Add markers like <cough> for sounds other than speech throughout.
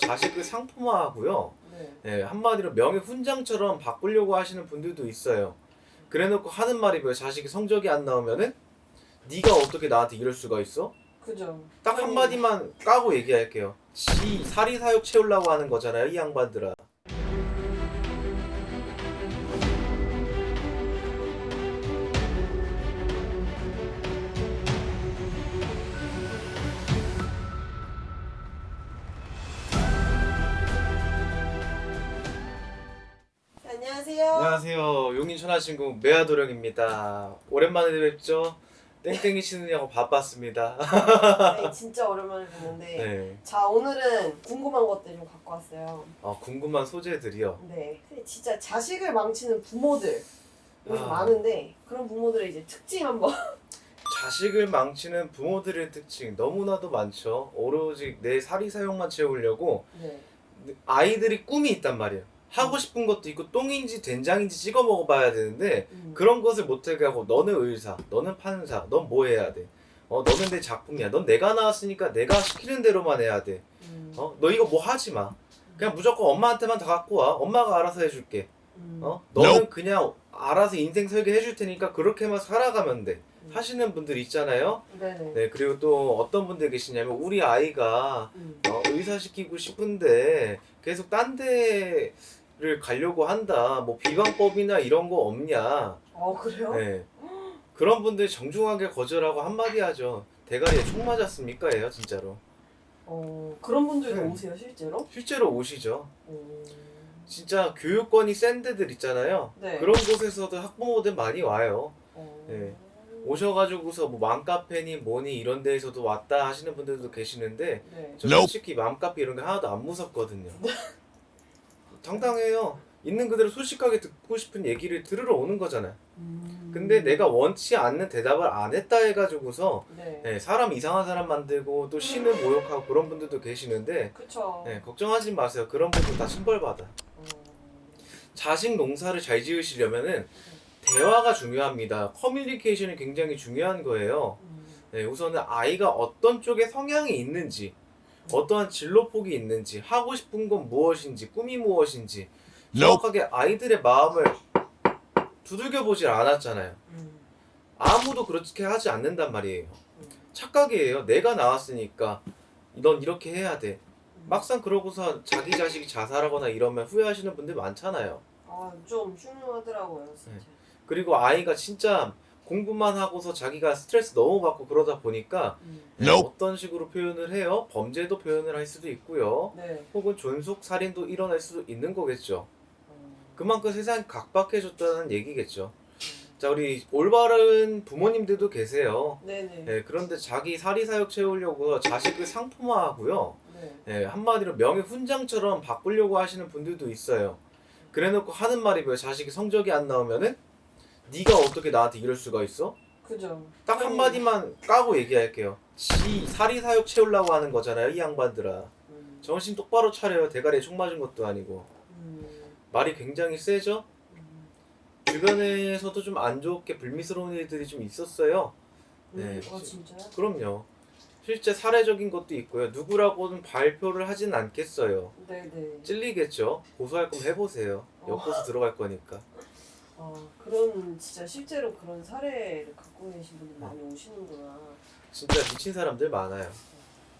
자식을 상품화하고요. 네. 예, 한마디로 명예 훈장처럼 바꾸려고 하시는 분들도 있어요. 그래놓고 하는 말이 뭐야? 자식이 성적이 안 나오면은 네가 어떻게 나한테 이럴 수가 있어? 그죠. 딱 아니, 한마디만 까고 얘기할게요. 지 사리사욕 채우려고 하는 거잖아요, 이 양반들아. 안녕하세요. 안녕하세요, 용인 천하신구 매화도령입니다. 오랜만에 뵙죠. 땡땡이 치느냐고 바빴습니다. 네, 진짜 오랜만에 보는데. 네, 자, 오늘은 궁금한 것들 좀 갖고 왔어요. 어, 궁금한 소재들이요. 네. 근데 진짜 자식을 망치는 부모들 요즘 아. 많은데 그런 부모들의 이제 특징 한번. 자식을 망치는 부모들의 특징 너무나도 많죠. 오로지 내 사리사욕만 채우려고 네. 아이들이 꿈이 있단 말이에요. 하고 싶은 것도 있고 똥인지 된장인지 찍어 먹어봐야 되는데 음. 그런 것을 못하게 하고 너는 의사, 너는 판사, 넌 뭐 해야 돼? 어 너는 내 작품이야. 넌 내가 나왔으니까 내가 시키는 대로만 해야 돼. 음. 어 너 이거 뭐 하지 마. 그냥 무조건 엄마한테만 다 갖고 와. 엄마가 알아서 해줄게. 음. 어 너는 그냥 알아서 인생 설계해 줄 테니까 그렇게만 살아가면 돼. 음. 하시는 분들 있잖아요. 네네. 네 그리고 또 어떤 분들 계시냐면 우리 아이가 음. 어, 의사 시키고 싶은데 계속 딴 데 를 가려고 한다. 뭐 비방법이나 이런 거 없냐. 어 그래요? 네. 그런 분들 정중하게 거절하고 한마디 하죠. 대가리에 총 맞았습니까? 예요 진짜로. 어 그런 분들도 네. 오세요 실제로? 실제로 오시죠. 어. 진짜 교육권이 센 데들 있잖아요. 네. 그런 곳에서도 학부모들 많이 와요. 어. 네. 오셔가지고서 뭐 맘카페니 뭐니 이런 데에서도 왔다 하시는 분들도 계시는데 네. 저 솔직히 맘카페 이런 게 하나도 안 무섭거든요. <laughs> 당당해요. 있는 그대로 솔직하게 듣고 싶은 얘기를 들으러 오는 거잖아요. 음. 근데 내가 원치 않는 대답을 안 했다 해가지고서 네. 네, 사람 이상한 사람 만들고 또 신을 모욕하고 그런 분들도 계시는데 그쵸. 네, 걱정하지 마세요. 그런 분들 다 신벌받아. 어. 자식 농사를 잘 지으시려면은 대화가 중요합니다. 커뮤니케이션이 굉장히 중요한 거예요. 음. 네, 우선은 아이가 어떤 쪽에 성향이 있는지, 어떠한 진로폭이 있는지, 하고 싶은 건 무엇인지, 꿈이 무엇인지, 정확하게 아이들의 마음을 두들겨 보질 않았잖아요. 음. 아무도 그렇게 하지 않는단 말이에요. 음. 착각이에요. 내가 나왔으니까 넌 이렇게 해야 돼. 음. 막상 그러고서 자기 자식이 자살하거나 이러면 후회하시는 분들 많잖아요. 아, 좀 흉흉하더라고요, 진짜. 그리고 아이가 진짜 공부만 하고서 자기가 스트레스 너무 받고 그러다 보니까 음. 어떤 식으로 표현을 해요? 범죄도 표현을 할 수도 있고요. 네. 혹은 존속 살인도 일어날 수도 있는 거겠죠. 어. 그만큼 세상이 각박해졌다는 얘기겠죠. 자, 우리 올바른 부모님들도 계세요. 네네. 네, 그런데 자기 사리사욕 채우려고 자식을 상품화하고요. 네. 네, 한마디로 명예 훈장처럼 바꾸려고 하시는 분들도 있어요. 그래놓고 하는 말이 뭐야? 자식이 성적이 안 나오면은 네가 어떻게 나한테 이럴 수가 있어? 그죠. 딱 아니, 한마디만 까고 얘기할게요. 지 사리사욕 채우려고 하는 거잖아요, 이 양반들아. 음. 정신 똑바로 차려요. 대가리에 총 맞은 것도 아니고. 음. 말이 굉장히 세죠? 음. 주변에서도 좀 안 좋게 불미스러운 일들이 좀 있었어요. 네. 어, 진짜요? 그럼요. 실제 사례적인 것도 있고요. 누구라고는 발표를 하진 않겠어요. 네네. 찔리겠죠? 고소할 거면 해보세요. 어. 엮고서 들어갈 거니까. 아, 그런, 진짜 실제로 그런 사례를 갖고 계신 분들 많이 오시는구나. 진짜 미친 사람들 많아요.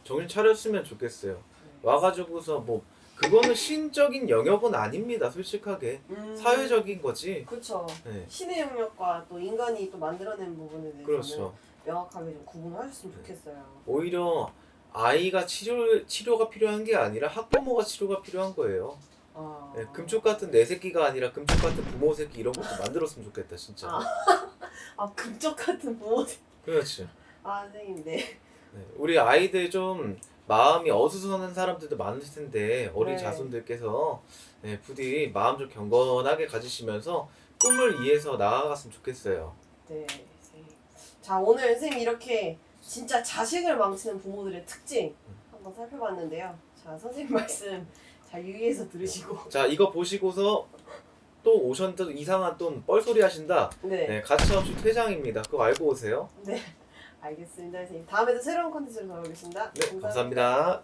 정신 차렸으면 좋겠어요. 네. 와가지고서 뭐 그거는 신적인 영역은 아닙니다. 솔직하게 음. 사회적인 거지. 그쵸. 네. 신의 영역과 또 인간이 또 만들어낸 부분에 대해서는 그렇죠. 명확하게 좀 구분하셨으면 좋겠어요. 오히려 아이가 치료 치료가 필요한 게 아니라 학부모가 치료가 필요한 거예요. 아. 네, 금쪽 같은 내 새끼가 아니라 금쪽 같은 부모 새끼 이런 것도 만들었으면 좋겠다 진짜. 아. <laughs> 아, 금쪽 같은 부모들. <laughs> 그렇지. 아, 선생님, 네. 네, 우리 아이들 좀 마음이 어수선한 사람들도 많을 텐데 어린 네. 자손들께서 네, 부디 마음 좀 경건하게 가지시면서 꿈을 이해해서 나아갔으면 좋겠어요. 네, 선생님. 자, 오늘 선생님 이렇게 진짜 자식을 망치는 부모들의 특징 한번 살펴봤는데요. 자, 선생님 말씀 잘 유의해서 들으시고. <laughs> 자 이거 보시고서 또 오셨는데 이상한 또 뻘소리 하신다. 네. 네, 가차없이 퇴장입니다. 그거 알고 오세요. 네. 알겠습니다, 선생님. 다음에도 새로운 컨텐츠로 돌아오겠습니다. 네, 감사합니다.